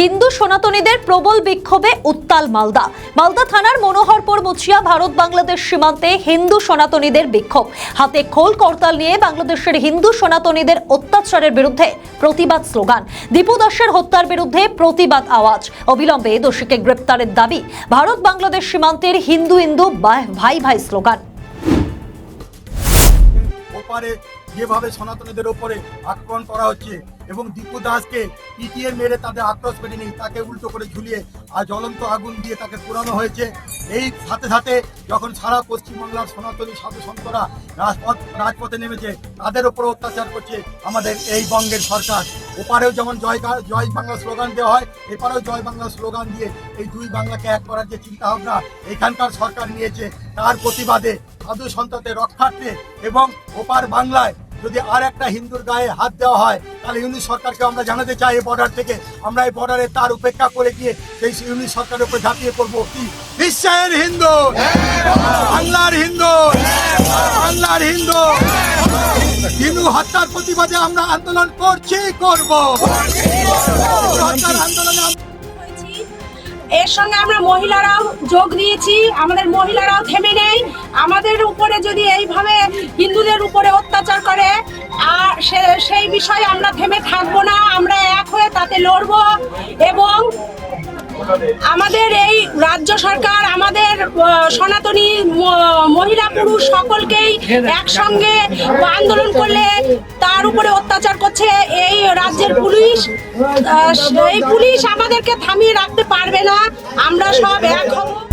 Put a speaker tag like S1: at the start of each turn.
S1: হিন্দু সনাতনীদের প্রবল বিক্ষোভে উত্তাল মালদা। মালদা থানার মনোহরপুর মুছিয়া ভারত বাংলাদেশ সীমান্তে হিন্দু সনাতনীদের বিক্ষোভ। হাতে খোল করতাল নিয়ে বাংলাদেশের হিন্দু সনাতনীদের অত্যাচারের বিরুদ্ধে প্রতিবাদ স্লোগান। দীপু দাসের হত্যার বিরুদ্ধে প্রতিবাদ আওয়াজ। অবিলম্বে দোষীকে গ্রেপ্তারের দাবি। ভারত বাংলাদেশ সীমান্তের হিন্দু হিন্দু ভাই ভাই স্লোগান।
S2: যেভাবে সনাতনীদের ওপরে আক্রমণ করা হচ্ছে এবং দীপু দাসকে পিটিয়ে মেরে তাদের আক্রোশ করেনি তাকে উল্টো করে ঝুলিয়ে আর জ্বলন্ত আগুন দিয়ে তাকে পুরানো হয়েছে। এই সাথে সাথে যখন সারা পশ্চিমবাংলার সনাতনী সাধু সন্তরা রাজপথ, রাজপথে নেমেছে, তাদের ওপর অত্যাচার করছে আমাদের এই বঙ্গের সরকার। ওপারেও যেমন জয় জয় বাংলা স্লোগান দেওয়া হয়, এপারেও জয় বাংলা স্লোগান দিয়ে এই দুই বাংলাকে এক করার যে চিন্তা ভাবনা এখানকার সরকার নিয়েছে, তার প্রতিবাদে সাধু সন্ততে রক্ষার্থে এবং ওপার বাংলায় যদি আর একটা হিন্দুর গায়ে হাত দেওয়া হয়, তাহলে ইউনিট সরকারকে আমরা জানাতে চাই এই বর্ডার থেকে। আমরা এই বর্ডারে তার উপেক্ষা করে গিয়ে সেই ইউনিট সরকারের উপর ঝাঁপিয়ে পড়ব। কি? বিশ্বের হিন্দু। বাংলার হিন্দু। বাংলার হিন্দু। হিন্দু হত্যার প্রতিবাদে আমরা আন্দোলন করছি, করব।
S3: এর সঙ্গে আমরা মহিলারাও যোগ দিয়েছি। আমাদের মহিলারাও থেমে নেই। আমাদের উপরে যদি এইভাবে হিন্দুদের উপরে অত্যাচার করে আর সেই বিষয়ে আমরা থেমে থাকব না, আমরা এক হয়ে তাতে লড়বো এবং আমাদের এই রাজ্য সরকার, আমাদের সনাতনী মহিলা পুরুষ সকলকেই একসঙ্গে আন্দোলন করলে তার উপরে অত্যাচার করছে এই রাজ্যের পুলিশ। এই পুলিশ আমাদেরকে থামিয়ে রাখতে পারবে না। আমরা সব এক